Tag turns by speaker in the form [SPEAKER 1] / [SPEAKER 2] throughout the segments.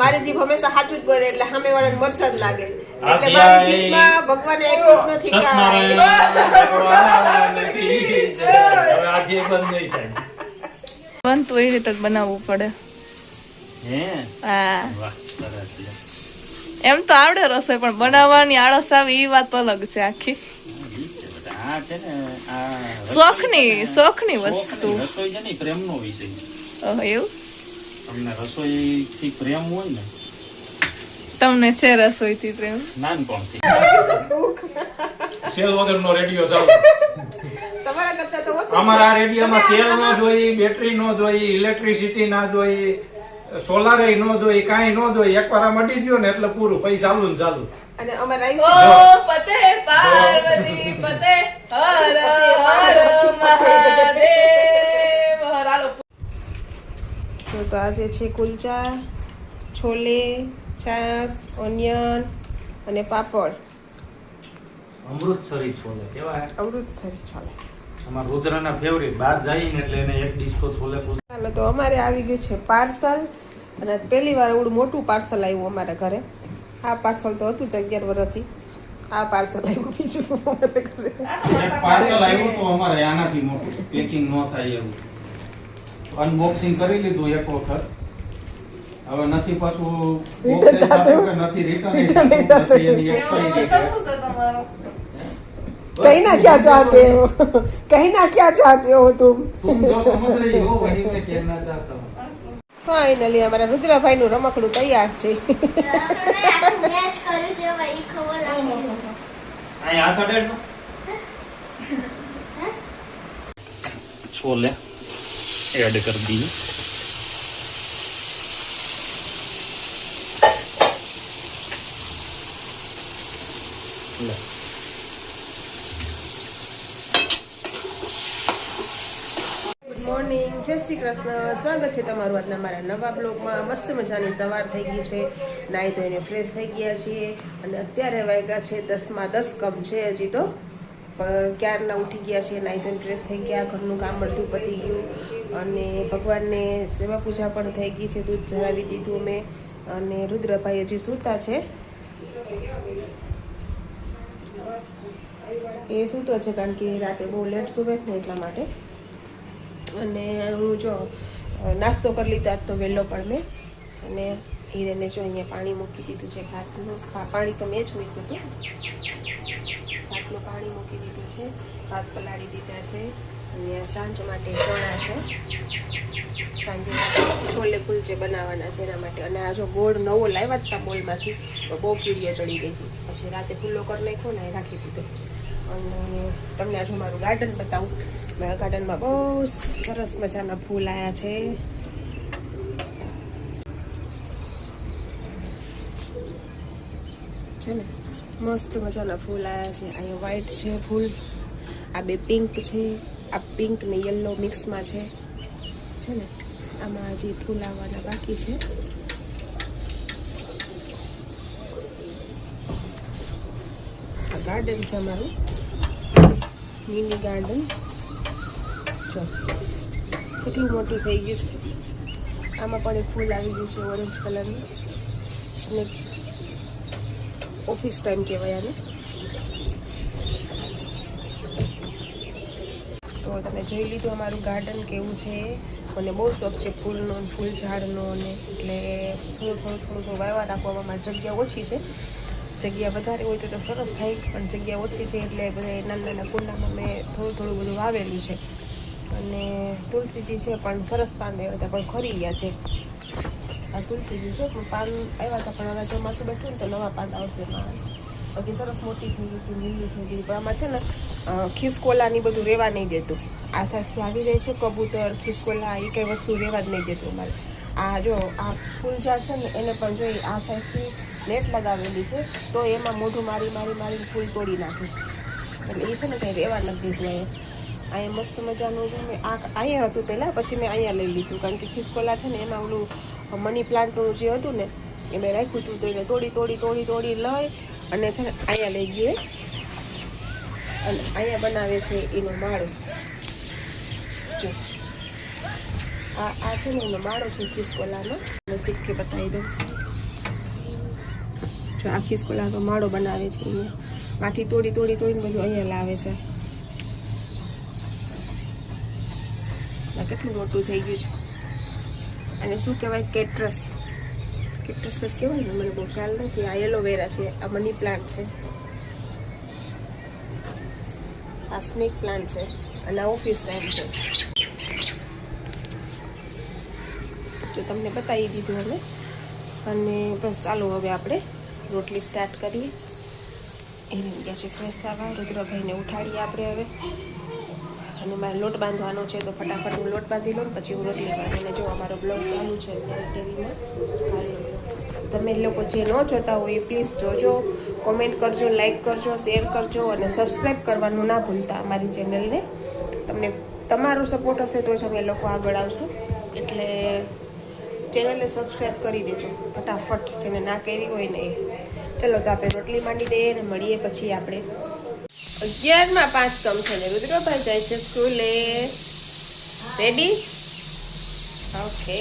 [SPEAKER 1] મારી જીભ હંમેશા સાચું જ બોલે એટલે સામે વાળાને મરચા જ લાગે. એટલે મારી
[SPEAKER 2] એ
[SPEAKER 1] જીભમાં ભગવાને એક જ નથી
[SPEAKER 2] બંધ
[SPEAKER 3] તો એ રીતે બનાવવું પડે.
[SPEAKER 2] હા? વાહ સરસ લે.
[SPEAKER 3] એમ તો આવડે રસોઈ પણ બનાવવાની આળસ આવે એ વાત અલગ છે આખી. શોખની શોખની વસ્તુ.
[SPEAKER 2] રસોઈ છે ને પ્રેમનો વિષય
[SPEAKER 3] ઓહ, એવું?
[SPEAKER 2] તમને રસોઈ થી પ્રેમ હોય ને?
[SPEAKER 3] તમને છે રસોઈથી પ્રેમ?
[SPEAKER 2] નાનપણથી. સેલ વગરનો રેડિયો ચાલુ.
[SPEAKER 1] તમારા કરતા તો ઓછો
[SPEAKER 2] અમારા આ રેડિયોમાં સેલ નો જોઈ બેટરી નો જોઈ ઇલેક્ટ્રિસિટી ના જોઈ સોલારે નો જોઈ કાંઈ નો જોઈ. એકવાર આ મટી ગયો ને એટલે પૂરું પછી ચાલુ ને ચાલુ.
[SPEAKER 1] અને અમારે
[SPEAKER 3] ઓ પતે પાર્વતી પતે હર હર મહાદેવ.
[SPEAKER 1] તો તો આજે છે કુલચા છોલે છાસ ઓનિયન અને પાપડ.
[SPEAKER 2] અમૃતસરી છોલે કેવા?
[SPEAKER 1] અમૃતસરી છોલે.
[SPEAKER 2] અમારા રુદ્રના ફેવરિટ બહાર જઈને એટલે એને એક તો છોલે કુલચા
[SPEAKER 1] ચાલો તો અમારે આવી ગયું છે પાર્સલ. અને પહેલી વાર એવડું મોટું પાર્સલ આવ્યું અમારા ઘરે. આ પાર્સલ તો હતું જ અગિયાર વર્ષથી. આ પાર્સલ આવ્યું બીજું અમારા ઘરે.
[SPEAKER 2] પાર્સલ આવ્યું તો અમારે આનાથી મોટું. પેકિંગ ન થાય એવું. અનબોક્સિંગ કરી લીધું એક વખત હવે નથી પાછું box એ થતું કે નથી રિટર્ન નથી એની expiry date.
[SPEAKER 3] તમારો
[SPEAKER 1] कहना क्या चाहते हो कहना क्या चाहते हो तुम
[SPEAKER 2] तुम जो समझ रही हो वही मैं कहना चाहता हूँ
[SPEAKER 1] ફાઇનલી અમારા રુદ્રભાઈ નું રમકડું તૈયાર છે
[SPEAKER 4] મેચ
[SPEAKER 2] ऐड कर दिए ले
[SPEAKER 1] ગુડ મોર્નિંગ જય શ્રી કૃષ્ણ સ્વાગત છે તમારું આજના મારા નવા બ્લોગમાં મસ્ત મજાની સવાર થઈ ગઈ છે નાહી ધોઈને ફ્રેશ થઈ ગયા છીએ અને અત્યારે વાગ્યા છે દસમાં દસ કમ છે હજી તો પણ ક્યારના ઉઠી ગયા છે ધોઈને ફ્રેશ થઈ ગયા, ઘરનું કામ બધું પતી ગયું અને ભગવાનને સેવા પૂજા પણ થઈ ગઈ છે, દૂધ જરાવી દીધું મેં અને રુદ્રભાઈ હજી સૂતા છે, એ સૂતો છે કારણ કે રાતે બહુ લેટ સુવે જ ને એટલા માટે. અને હું જો નાસ્તો કરી લીધો તો વહેલો પણ મેં. અને હીરેને જો અહીંયા પાણી મૂકી દીધું છે, ભાતનું પાણી તો મેં જ મૂક્યું હતું. ભાતનું પાણી મૂકી દીધું છે, ભાત પલાળી દીધા છે, અને સાંજ માટે ચણા છે. સાંજે છોલે કુલચે બનાવવાના છે, એના માટે. અને આ જો ગોળ નવો લાવ્યા હતા મોલમાંથી તો બહુ કીડીઓ ચડી ગઈ હતી. પછી રાતે ખુલ્લો કરી નાખ્યો ને રાખી દીધો. અને તમને આજુ મારું ગાર્ડન બતાવું. મારા ગાર્ડનમાં બહુ સરસ મજાના ફૂલ આવ્યા છે. છે ને, મસ્ત મજાના ફૂલ આવ્યા છે. અહીંયા વ્હાઈટ છે ફૂલ, આ બે પિંક છે, આ પિંક ને યલો મિક્સમાં છે. છે ને, આમાં હજી ફૂલ આવવાના બાકી છે. આ ગાર્ડન છે અમારું. મિની ગાર્ડન જો, કેટલું મોટું થઈ ગયું છે. આમાં પણ એક ફૂલ આવી ગયું છે ઓરેન્જ કલરનું. સ્નેક ઓફિસ ટાઈમ કહેવાય આને. તો તમે જોઈ લીધું અમારું ગાર્ડન કેવું છે. મને બહુ શોખ છે ફૂલનો ફૂલ ઝાડનો ને એટલે થોડું થોડું થોડું થોડું વાવવા રાખવામાં મારી જગ્યા ઓછી છે. જગ્યા વધારે હોય તો તો સરસ થાય, પણ જગ્યા ઓછી છે એટલે બધા નાના નાના કુંડામાં મેં થોડું થોડું બધું વાવેલું છે. અને તુલસીજી છે પણ સરસ પાન હતા પણ ખરી ગયા છે. આ તુલસીજી છે પણ પાન આવ્યા હતા પણ હવે ચોમાસું બેઠું ને તો નવા પાન આવશે એમાં બાકી સરસ મોટી થઈ ગઈ હતી લીલી થઈ ગઈ પણ આમાં છે ને ખિસકોલાની બધું રહેવા નહીં દેતું આ સાઈડથી આવી જાય છે કબૂતર ખિસકોલા એ કંઈ વસ્તુ રહેવા જ નહીં દેતું અમારે આ જો આ ફૂલ ઝાડ છે ને એને પણ જોઈ આ સાઈડથી નેટ લગાવેલી છે તો એમાં મોઢું મારી મારી મારી ફૂલ તોડી નાખે છે એટલે એ છે ને કંઈ રહેવા નથી દીધું અહીંયા અહીંયા મસ્ત મજાનું જો મેં આ અહીંયા હતું પહેલાં પછી મેં અહીંયા લઈ લીધું કારણ કે ખિસકોલા છે ને એમાં ઓલું મની પ્લાન્ટનું જે હતું ને એ મેં રાખ્યું હતું તો એને તોડી તોડી તોડી તોડી લઈ અને છે ને અહીંયા લઈ ગયું. અને અહીંયા બનાવે છે એનો માળો. જો. આ આ છે ને એનો માળો છે ખિસકોલાનો. નજીકથી બતાવી દઉં. જો આ ખિસકોલાનો માળો બનાવે છે અહીંયા. માંથી તોડી તોડી, તોડીને બધું અહીંયા લાવે છે. કેટલું મોટું થઈ ગયું છે. અને શું કહેવાય કેટ્રસ કેટ્રસ જ કહેવાય ને, મને બહુ ખ્યાલ નથી. આ એલોવેરા છે, આ મની પ્લાન્ટ છે. આ સ્નેક પ્લાન્ટ છે, અને આ ઓફિસ ટાઈમ છે. જો તમને બતાવી દીધું હવે. અને બસ ચાલો હવે આપણે રોટલી સ્ટાર્ટ કરીએ. એ ગયા છે ફ્રેશ થવા. રુદ્રભાઈને ઉઠાડીએ આપણે હવે. અને મારે લોટ બાંધવાનો છે તો ફટાફટ હું લોટ બાંધી લઉં પછી હું રોટલી બાંધીને જો અમારો બ્લોગ ચાલુ છે અત્યારે ટીવીમાં તમે લોકો જે ન જોતા હોય એ પ્લીઝ જોજો. કોમેન્ટ કરજો લાઈક કરજો શેર કરજો અને સબસ્ક્રાઈબ કરવાનું ના ભૂલતા અમારી ચેનલને તમને તમારો સપોર્ટ હશે તો જ અમે લોકો આગળ આવશું. એટલે ચેનલને સબસ્ક્રાઈબ કરી દેજો, ફટાફટ. જેને ના કરી હોય ને એ. ચલો તો આપણે રોટલી માંડી દઈએ અને મળીએ પછી આપણે. અગિયારમાં પાંચ કમ છે ને રુદ્રભાઈ જાય છે સ્કૂલે. Ready okay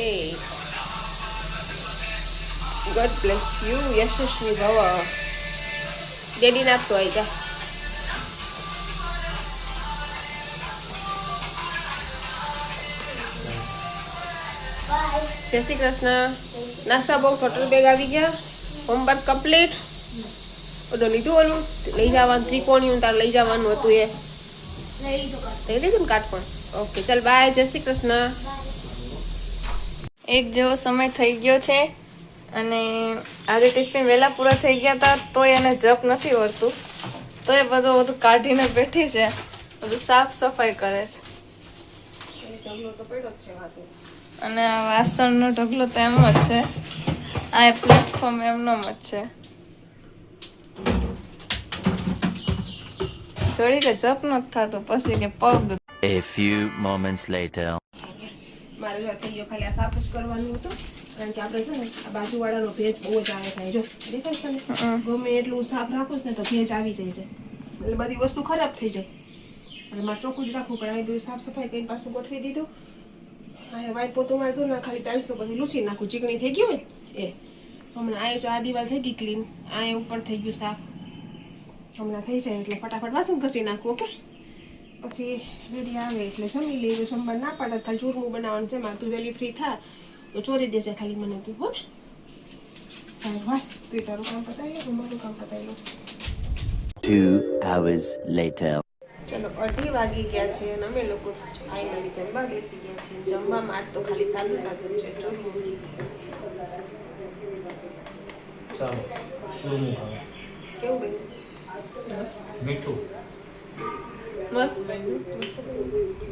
[SPEAKER 1] God bless you યશસ્વી ભવ. ડેડી નાખતો આવી જા. જય શ્રી કૃષ્ણ. નાસ્તા બોક્સ હોટલ બેગ આવી ગયા. હોમવર્ક કમ્પ્લીટ ઓલો લીધું ઓલું લઈ જવાનું ત્રિકોણિયું તાર લઈ જવાનું હતું એ
[SPEAKER 4] લઈ તો
[SPEAKER 1] લીધું ને કાટપણ ઓકે ચાલ બાય જય શ્રી કૃષ્ણ
[SPEAKER 3] એક જેવો સમય થઈ ગયો છે અને આજે ટિફિન વહેલા પૂરા થઈ ગયા હતા તોય એને જપ નથી વળતું. તો એ બધું બધું કાઢીને બેઠી છે. બધું સાફ સફાઈ કરે છે.
[SPEAKER 1] તો
[SPEAKER 3] અને આ વાસણનો ઢગલો તો એમ જ છે. આ પ્લેટફોર્મ એમનો જ છે. જોડી કે જપ નથી થતું પછી કે પગ
[SPEAKER 5] A few moments later.
[SPEAKER 1] મારે આ થઈ ગયો ખાલી આ સાફ જ કરવાનું હતું. કારણ કે આપણે છે ને આ બાજુવાળાનો ભેજ બહુ જ આવે થાય જો દેખાય છે ને? ગમે એટલું સાફ રાખું ને તો ભેજ આવી જાય છે. એટલે બધી વસ્તુ ખરાબ થઈ જાય. એટલે મારે ચોખ્ખું જ રાખવું પડે. અહીં બધું સાફ સફાઈ કરીને પાછું ગોઠવી દીધું. અહીંયા વાઈટ પોતું મારતું ના ખાલી ટાઈલ્સો બધી લૂછી નાખું. ચીકણી થઈ ગઈ હોય ને? એ. હમણાં અહીંયા જો આ દિવાલ થઈ ગઈ ક્લીન આ ઉપર થઈ ગયું સાફ. હમણાં થઈ જાય એટલે ફટાફટ વાસણ ઘસી નાખું ઓકે? પછી વેલી આવે એટલે જમી લઈએ જો જમવા ના પાડે. ખાલી ચૂરમું બનાવવાનું છે મારે તું વહેલી ફ્રી થા તો ચોરી દેજે ખાલી મને તું હો ને? સારું ભાઈ તું તારું કામ પતાવી લો હું મારું કામ પતાવી લો
[SPEAKER 5] Two hours later.
[SPEAKER 1] ચલો અઢી વાગી ગયા છે અને અમે લોકો ફાઇનલી જમવા બેસી ગયા છીએ. જમવામાં આજ તો ખાલી સાદું સાદું છે ચૂરમું.
[SPEAKER 2] ચાલો ચૂરમું
[SPEAKER 1] કેવું બન્યું?
[SPEAKER 2] મીઠું.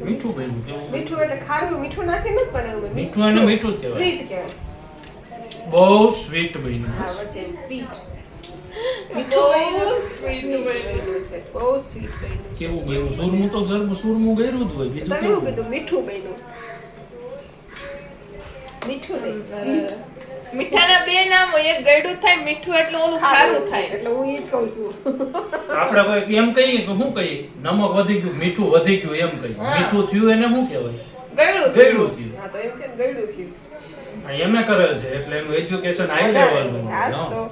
[SPEAKER 2] મીઠું બન્યું કેવું?
[SPEAKER 1] મીઠું એટલે ખારું મીઠું નાખીને જ બનાવ્યું.
[SPEAKER 2] મીઠું અને મીઠું કહેવાય.
[SPEAKER 1] સ્વીટ કહેવાય.
[SPEAKER 2] બહુ સ્વીટ બન્યું.
[SPEAKER 1] હા બસ એમ સ્વીટ.
[SPEAKER 3] બહુ sweet બન્યું.
[SPEAKER 1] છે. બહુ સ્વીટ બન્યું
[SPEAKER 2] કેવું બન્યું? સુરમું તો સર સુરમું ગયરું જ હોય બીજું કેવું?
[SPEAKER 1] મીઠું બન્યું. મીઠું નહીં સ્વીટ.
[SPEAKER 3] મીઠાના બે નામ હોય એક ગળ્યું થાય મીઠું એટલે ઓલું ખારું થાય.
[SPEAKER 1] એટલે હું એ જ કહું છું.
[SPEAKER 2] આપણે કોઈ એમ કહીએ કે શું કહીએ? નમક વધી ગયું મીઠું વધી ગયું એમ કહીએ. મીઠું થયું એને શું કહેવાય?
[SPEAKER 3] ગળ્યું
[SPEAKER 2] થયું.
[SPEAKER 1] હા તો એમ કે ગળ્યું થયું.
[SPEAKER 2] એમે કરેલ છે એટલે એનું એજ્યુકેશન હાઈ લેવલ
[SPEAKER 1] આજ તો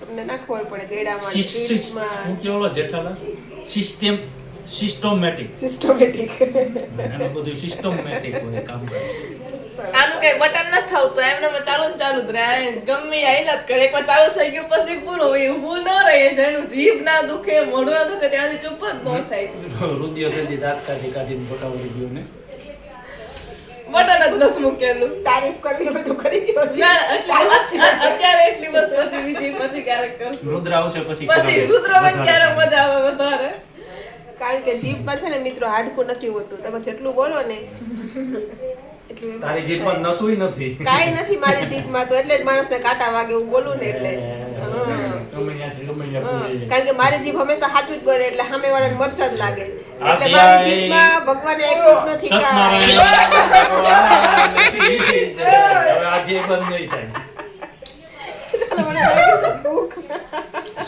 [SPEAKER 1] તમને ના ખબર પડે ગળામાં
[SPEAKER 2] શું
[SPEAKER 1] સ્વીટમાં
[SPEAKER 2] કે ઓલો જેઠાલાલ? સિસ્ટમ સિસ્ટમેટિક
[SPEAKER 1] સિસ્ટમેટિક
[SPEAKER 2] એનું બધું સિસ્ટમેટિક હોય કામ
[SPEAKER 3] આનું કઈ બટન ન થતું એમને એમ ચાલુ ને ચાલુ જ રહે ગમે હાલ્યા જ કરે. એકવાર ચાલુ થઈ ગયું પછી પૂરું હોય ઊભું ન રહે જેનું જીભ ના દુખે મોઢું ના દુખે ત્યાંથી ચૂપ જ ન થાય.
[SPEAKER 2] રુદિયો તેથી દાંત કાઢી કાઢીને ફોટાવડી ગયો ને.
[SPEAKER 3] બટન જ નથી મૂકેલું.
[SPEAKER 1] તારીફ કરવી બધું કરી દો.
[SPEAKER 3] ના એટલે અત્યારે એટલી બસ પછી બીજી પછી ક્યારેક કરશું.
[SPEAKER 2] રુદ્ર આવશે પછી
[SPEAKER 3] પછી રુદ્ર ક્યારે મજા આવે વધારે?
[SPEAKER 1] કારણ કે જીભમાં છે ને મિત્રો હાડકું નથી હોતું. તમે જેટલું બોલો ને
[SPEAKER 2] તારી જીભમાં નસુય નથી.
[SPEAKER 1] કાંઈ નથી મારી જીભમાં તો એટલે જ માણસને કાંટા વાગે એવું બોલું ને એટલે. હા. હા. કારણ કે મારી જીભ હંમેશા સાચું જ બોલે એટલે સામે વાળાને મરચા જ લાગે. એટલે મારી જીભમાં ભગવાને એક જ નથી.
[SPEAKER 2] આજે બંધ નહીં થાય.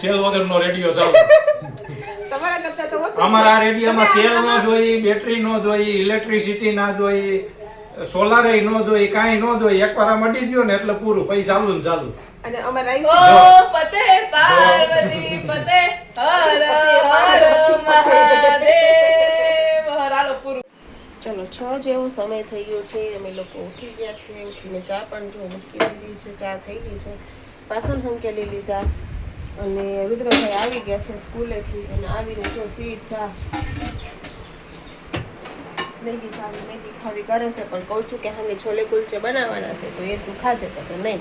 [SPEAKER 2] સેલ વગરનો રેડિયો ચાલુ.
[SPEAKER 1] તમારા કરતા તો
[SPEAKER 2] અમારા આ રેડિયોમાં સેલ નો જોઈ બેટરી નો જોઈ ઇલેક્ટ્રિસિટી ના જોઈ સોલારે નો જોઈએ કાંઈ નો જોઈએ એકવાર આ મટી ગયો ને એટલે પૂરું પૈસા ચાલુ ને ચાલુ.
[SPEAKER 1] અને અમારે
[SPEAKER 3] ઓ પતે પાર્વતી પતે હર હર મહાદેવ. હર હાલો પૂરું.
[SPEAKER 1] ચલો છ જેવો સમય થઈ ગયો છે અમે લોકો ઉઠી ગયા છે ઉઠીને ચા પણ જો મૂકી દીધી છે ચા થઈ ગઈ છે. વાસણ સંકેલી લીધા. અને રુદ્રભાઈ આવી ગયા છે સ્કૂલેથી અને આવીને જો સીધા મેગી ખાવી મેગી ખાવી કરે છે, પણ કહું છું કે હાને છોલે કુલચે બનાવવાના છે, તો એ તું ખાજે, તો કે નહીં.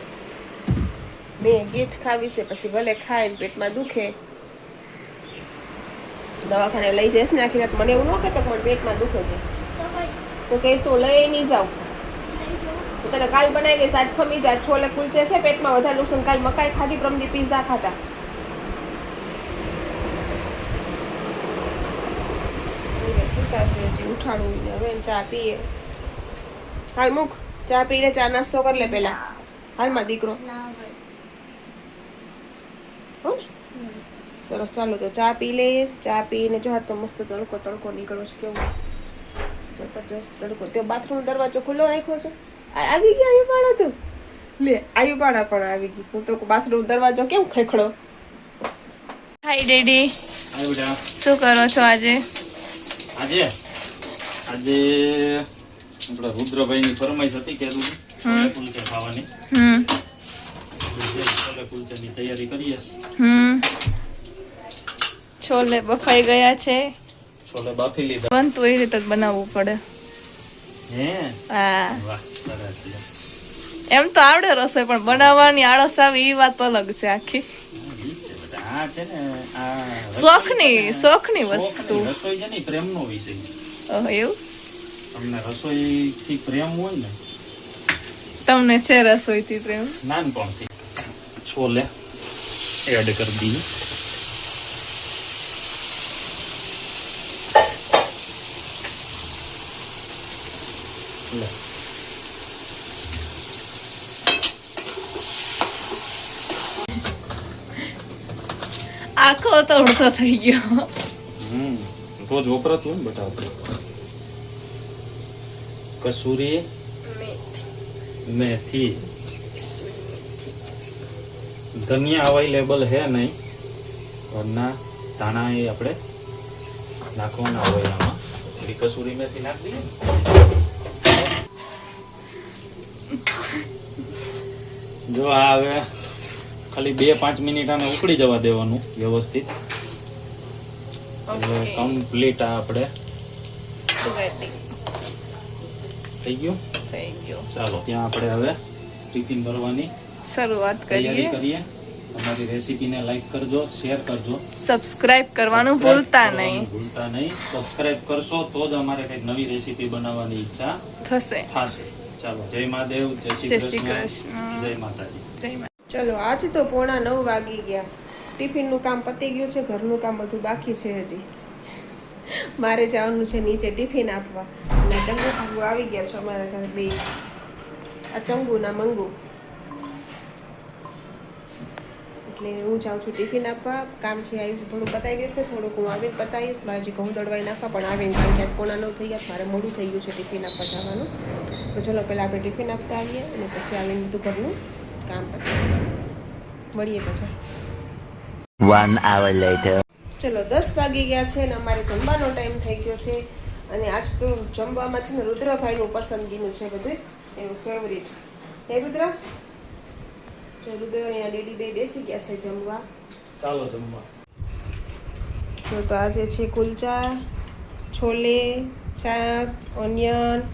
[SPEAKER 1] મેગી જ ખાવી છે, પછી ભલે ખાય પેટમાં દુખે. દવાખાને લઈ જઈશ ને આખી રાત. મને એવું ન કહેતો કે મને પેટમાં દુખે છે.
[SPEAKER 4] તો
[SPEAKER 1] કહીશ, તો લઈ નહીં જાઉં. હું તને કાલ બનાવી દઈશ, આજ ખમી જા છોલે કુલચે છે પેટમાં, વધારે નુકસાન. કાલ મકાઈ ખાધી, પ્રમદી પીઝા ખાતા પૂરતા છે હજી ઉઠાડું હવે ચા પીએ. હાલ મૂક. ચા પી લે ચા નાસ્તો કર લે પેલા. હાલમાં દીકરો.
[SPEAKER 4] ના ભાઈ.
[SPEAKER 1] હો? ને? સરસ ચાલો તો ચા પી લે ચા પીને જો તો મસ્ત તડકો તડકો નીકળ્યો છે કેવું જબરજસ્ત તડકો. તે બાથરૂમ દરવાજો ખુલ્લો રાખ્યો છે? આવી ગયા આયુપાડા તું? લે આયુપાડા પણ આવી ગઈ. હું તો બાથરૂમ દરવાજો કેમ ખેખડો?
[SPEAKER 3] હાય ડેડી શું કરો છો આજે?
[SPEAKER 2] આજે? આજે આપણા રુદ્રભાઈની ફરમાઈશ હતી કે છોલે કુલચે ખાવાની. છોલે કુલચેની તૈયારી કરીએ
[SPEAKER 3] છોલે બફાઈ ગયા છે.
[SPEAKER 2] છોલે બાફી લીધા.
[SPEAKER 3] બનતું એ રીતે જ બનાવવું પડે.
[SPEAKER 2] હે?
[SPEAKER 3] હા.
[SPEAKER 2] વાહ સરસ
[SPEAKER 3] એમ તો આવડે રસોઈ પણ બનાવવાની આળસ આવી એ વાત અલગ છે આખી. શોખની શોખની
[SPEAKER 2] શોખની
[SPEAKER 3] વસ્તુ.
[SPEAKER 2] રસોઈ છે ને પ્રેમનો વિષય
[SPEAKER 3] ઓહ, એવું?
[SPEAKER 2] તમને રસોઈથી પ્રેમ હોય ને?
[SPEAKER 3] તમને છે રસોઈ થી પ્રેમ?
[SPEAKER 2] નાનપણથી. છોલે એડ કરી દઈએ
[SPEAKER 3] આખો તો ઉડતો થઈ ગયો.
[SPEAKER 2] રોજ વપરાતું હોય ને બટા આપણે કસૂરી મેથી. ધનિયા અવેલેબલ હે નહીં. વરના ધાણા એ આપણે નાખવાના હોય આમાં. થોડી કસૂરી મેથી નાખી જો આ હવે ખાલી બે પાંચ મિનિટ આને ઉકળી જવા દેવાનું વ્યવસ્થિત. એટલે
[SPEAKER 3] ઓકે
[SPEAKER 2] કમ્પ્લીટ આ આપણે. થઈ ગયું?
[SPEAKER 3] થઈ ગયું.
[SPEAKER 2] ચાલો ત્યાં આપણે હવે ટિફિન ભરવાની
[SPEAKER 3] શરૂઆત કરીએ.
[SPEAKER 2] કરીએ. અમારી રેસીપીને લાઈક કરજો શેર કરજો.
[SPEAKER 3] સબસ્ક્રાઇબ કરવાનું ભૂલતા નહીં.
[SPEAKER 2] ભૂલતા નહીં. સબસ્ક્રાઇબ કરશો તો જ અમારે કંઈક નવી રેસીપી બનાવવાની ઈચ્છા
[SPEAKER 3] થશે.
[SPEAKER 2] થશે. ચાલો જય મહાદેવ જય
[SPEAKER 3] જય
[SPEAKER 2] શ્રી કૃષ્ણ. જય માતાજી.
[SPEAKER 3] જય મા-
[SPEAKER 1] ચલો આજ તો પોણા નવ વાગી ગયા. ટિફિનનું કામ પતી ગયું છે, ઘરનું કામ બધું બાકી છે હજી. મારે જવાનું છે નીચે ટિફિન આપવા. અને ચંગુ ખાવું આવી ગયા છે અમારા ઘરે બે. આ ચંગુ ના મંગુ. એટલે હું જાઉં છું ટિફિન આપવા. કામ છે આવી થોડું પતાવી દેશે, થોડુંક હું આવીને પતાવીશ. મારે જે ઘઉં દળવાઈ નાખવા પણ આવીને કારણ કે પોણા નવ થઈ ગયા મારે મોડું થઈ ગયું છે ટિફિન આપવા જવાનું. તો ચલો પહેલાં આપણે ટિફિન આપતા આવીએ અને પછી આવીને બધું ઘરનું કામ પતાવીએ. મળીએ પછી.
[SPEAKER 5] One hour later.
[SPEAKER 1] ચલો દસ વાગી ગયા છે અને અમારે જમવાનો ટાઈમ થઈ ગયો છે. અને આજ તો જમવામાં છે ને રુદ્રભાઈનું પસંદગીનું છે બધું. એનું ફેવરિટ એ રુદ્ર? જો રુદ્ર અહીંયા ડેડી બે બેસી ગયા છે જમવા.
[SPEAKER 2] ચાલો જમવા.
[SPEAKER 1] તો તો આજે છે કુલચા છોલે છાસ ઓનિયન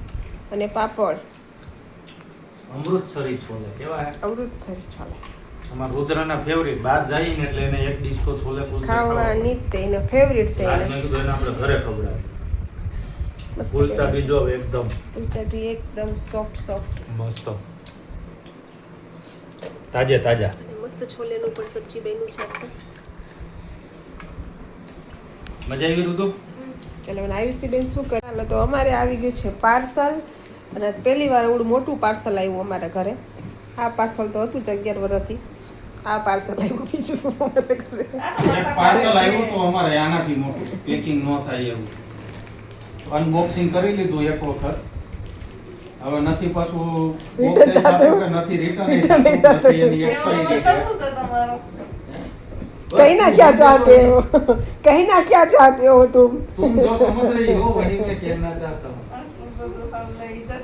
[SPEAKER 1] અને પાપડ.
[SPEAKER 2] અમૃતસરી છોલે કેવા
[SPEAKER 1] અમૃતસરી છોલે.
[SPEAKER 2] અમારા રુદ્રના ફેવરિટ બહાર ને એટલે એને એક તો છોલે કુલચે
[SPEAKER 1] ખાવાની તે એનો ફેવરિટ છે
[SPEAKER 2] આજ
[SPEAKER 1] એને.
[SPEAKER 2] મેં કીધું એને આપણે ઘરે ખવડાવીએ
[SPEAKER 1] મસ્ત
[SPEAKER 2] કુલચા
[SPEAKER 1] છે.
[SPEAKER 2] એકદમ
[SPEAKER 1] કુલચા બી એકદમ સોફ્ટ સોફ્ટ
[SPEAKER 2] મસ્ત. તાજે તાજા.
[SPEAKER 1] મસ્ત છોલેનું પણ સબ્જી બન્યું છે
[SPEAKER 2] મજા આવી રુદુ?
[SPEAKER 1] મને આયુષી બેન શું કરે? તો અમારે આવી ગયું છે પાર્સલ. અને પહેલી વાર એવડું મોટું પાર્સલ આવ્યું અમારા ઘરે. આ પાર્સલ તો હતું જ અગિયાર વર્ષથી. આ પાર્સલ આવ્યું બીજું અમારા ઘરે
[SPEAKER 2] એક પાર્સલ આવ્યું તો અમારે આનાથી મોટું પેકિંગ ન થાય એવું અનબોક્સિંગ કરી લીધું એક વખત હવે નથી પાછું box એ થતું કે નથી return એ થતું, નથી એની
[SPEAKER 3] એમાં
[SPEAKER 2] expiry
[SPEAKER 3] મતલબ
[SPEAKER 2] date.
[SPEAKER 3] શું છે તમારો
[SPEAKER 1] कहना क्या चाहते हो कहना क्या चाहते हो तुम
[SPEAKER 2] तुम जो समझ रही हो वही मैं कहना चाहता हूँ
[SPEAKER 3] આટલું બધું આપણે ઇજ્જત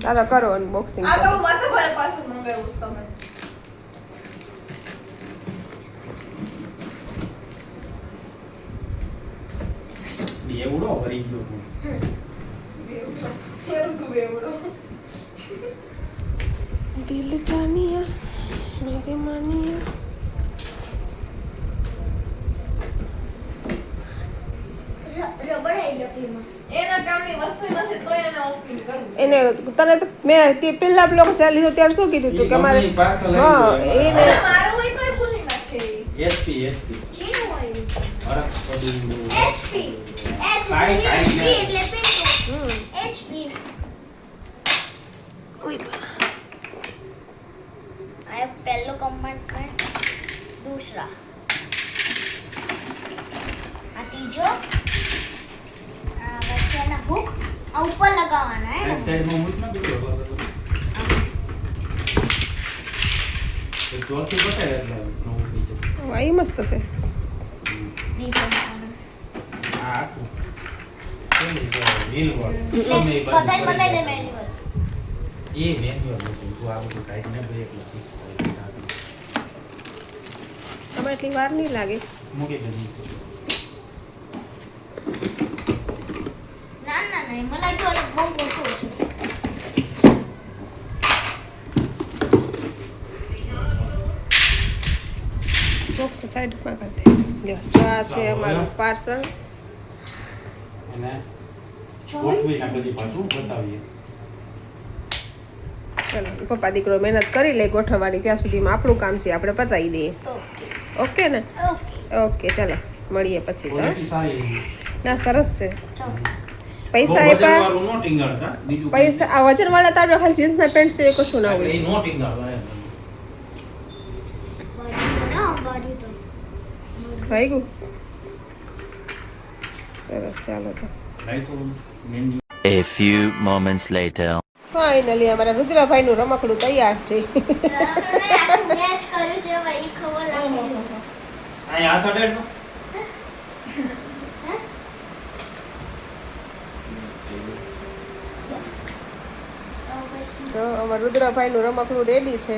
[SPEAKER 3] કાઢી નાખી હવે મારી.
[SPEAKER 2] ઇજ્જત ક્યાં કાઢી કહું
[SPEAKER 4] ચલો
[SPEAKER 2] છું
[SPEAKER 4] ભાઈ unboxing.
[SPEAKER 1] ચાલો કરો અનબોક્સિંગ
[SPEAKER 3] આ તો હું માથા ભારે પાછું મંગાવ્યું છે તમે
[SPEAKER 2] એવડો ભરી ગયો તું
[SPEAKER 3] બેવડો. ફેરું તું બેવડો.
[SPEAKER 1] દિલ જાનિયા મેરે માનિયા
[SPEAKER 4] ર- રબર આવી લપીમાં.
[SPEAKER 3] એને
[SPEAKER 1] તને તો મેં તે પહેલા બ્લોગ ચાલ્યો ત્યારે શું કીધું તું કે
[SPEAKER 2] મારે
[SPEAKER 1] હા એને
[SPEAKER 2] એસપી એસપી
[SPEAKER 4] એચપી
[SPEAKER 2] એચપી
[SPEAKER 4] એટલે
[SPEAKER 1] પેન
[SPEAKER 4] એચપી ઓય કમ્પાર્ટમેન્ટ દૂસરા. આ ત્રીજો? આ ઉપર લગાવવાના હે
[SPEAKER 2] Side side માં મૂક ને બીજું અલગ અલગ. તો ચોથી પતાય એટલે નવું થઈ જાય.
[SPEAKER 1] આ ઈ મસ્ત છે
[SPEAKER 4] નીચે મૂકવાના.
[SPEAKER 2] આ આખું. કેવી રીતે wheel વાળું.
[SPEAKER 4] એટલે
[SPEAKER 2] ગમે ઈ બાજુ
[SPEAKER 4] બધાય
[SPEAKER 2] કરી
[SPEAKER 4] બતાવી દે
[SPEAKER 2] દેવાનું.
[SPEAKER 4] મેન્યુઅલ
[SPEAKER 2] એ manual હતું. તું આ બધું કાઢીને break લખી.
[SPEAKER 1] આમાં એટલી વાર નહીં લાગે
[SPEAKER 2] મૂકી દે નીચે.
[SPEAKER 4] ના ના ના મને લાગ્યું ઓલો બહુ મોટું હશે
[SPEAKER 1] બોક્સ સાઈડમાં કરી દે જો આ છે અમારું પાર્સલ
[SPEAKER 2] અને
[SPEAKER 1] ચલો પપ્પા દીકરો મહેનત કરી લે ગોઠવવાની ત્યાં સુધીમાં આપણું કામ છે આપણે પતાવી દઈએ
[SPEAKER 4] ઓકે
[SPEAKER 1] ને
[SPEAKER 4] ઓકે
[SPEAKER 1] ચલો મળીએ પછી ના સરસ છે પૈસા આપ્યા.
[SPEAKER 2] નો
[SPEAKER 1] પૈસા આ વજન વાળા તારો ખાલી જીન્સના પેન્ટ છે કશું ના હોય.
[SPEAKER 2] એ નો
[SPEAKER 4] ના તો
[SPEAKER 1] ગયું સરસ ચાલો તો.
[SPEAKER 2] તો.
[SPEAKER 5] A few moments later.
[SPEAKER 1] Finally અમારા રુદ્રભાઈનું રમકડું તૈયાર છે.
[SPEAKER 4] મેચ કર્યું છે ભાઈ ખબર રાખી.
[SPEAKER 2] અહીં હાથ અડાડ તો.
[SPEAKER 1] અમારા રુદ્રભાઈનું રમકડું રેડી છે.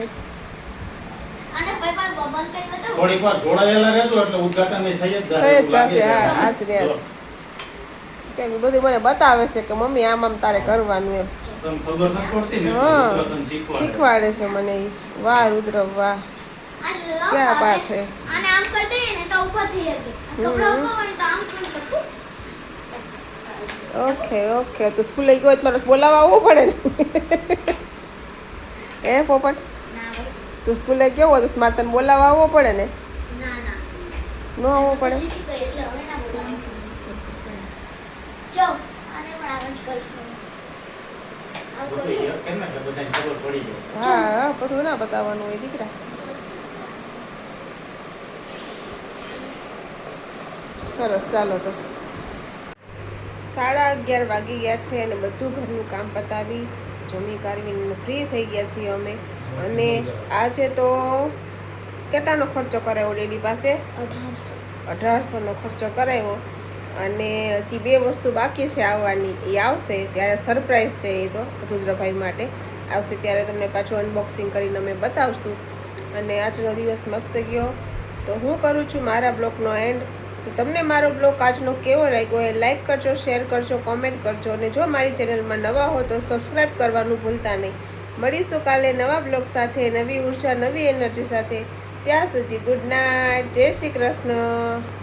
[SPEAKER 4] અને ભાઈ પણ બબલ કઈ બતાવું
[SPEAKER 2] થોડીક વાર જોડાયેલા રહેજો એટલે ઉદ્ઘાટન થઈ જ જાય
[SPEAKER 1] થઈ જ
[SPEAKER 2] એવું લાગે
[SPEAKER 1] જશે, હા, આજ જ છે. કેમ કે બધું મને બતાવે છે કે મમ્મી આમ આમ તારે કરવાનું એમ.
[SPEAKER 2] ખબર પડતી ને? શીખવાડે.
[SPEAKER 1] શીખવાડે છે મને વાહ રુદ્ર વાહ. ક્યાં બાત હે.
[SPEAKER 4] આને આમ કરી દઈએ ને તો ઊભા થઈ શકે કપડા ઉગાવવાની તો આમ પણ
[SPEAKER 1] ઓકે ઓકે. તો સ્કૂલે ગયો હોય તો મારે બોલાવવા આવવું પડે ને? એ પોપટ?
[SPEAKER 4] ના ભાઈ
[SPEAKER 1] તું સ્કૂલે ગયો હોય તો મારે તને બોલાવવા આવવો પડે ને?
[SPEAKER 4] ના ના
[SPEAKER 1] ન. આવવો પડે હા બધું ના બતાવવાનું હોય દીકરા. સરસ ચાલો તો. સાડા અગિયાર વાગી ગયા છે અને બધું ઘરનું કામ પતાવી જમી કાઢવીને ફ્રી થઈ ગયા છીએ અમે. અને આ છે તો કેટલાનો ખર્ચો કરાવ્યો ડેડી પાસે?
[SPEAKER 4] અઢારસો.
[SPEAKER 1] અઢારસોનો ખર્ચો કરાવ્યો. અને હજી બે વસ્તુ બાકી છે આવવાની. એ આવશે ત્યારે સરપ્રાઈઝ છે એ તો રુદ્રભાઈ માટે. આવશે ત્યારે તમને પાછું અનબોક્સિંગ કરીને અમે બતાવશું. અને આજનો દિવસ મસ્ત ગયો. તો હું કરું છું મારા બ્લોગનો એન્ડ તો તમને મારો બ્લોગ આજનો કેવો લાગ્યો એ લાઇક કરજો, શેર કરજો કોમેન્ટ કરજો અને જો મારી ચેનલમાં નવા હો તો સબસ્ક્રાઈબ કરવાનું ભૂલતા નહીં. મળીશું કાલે નવા બ્લોગ સાથે, નવી ઊર્જા, નવી એનર્જી સાથે. ત્યાં સુધી ગુડ નાઇટ, જય શ્રી કૃષ્ણ.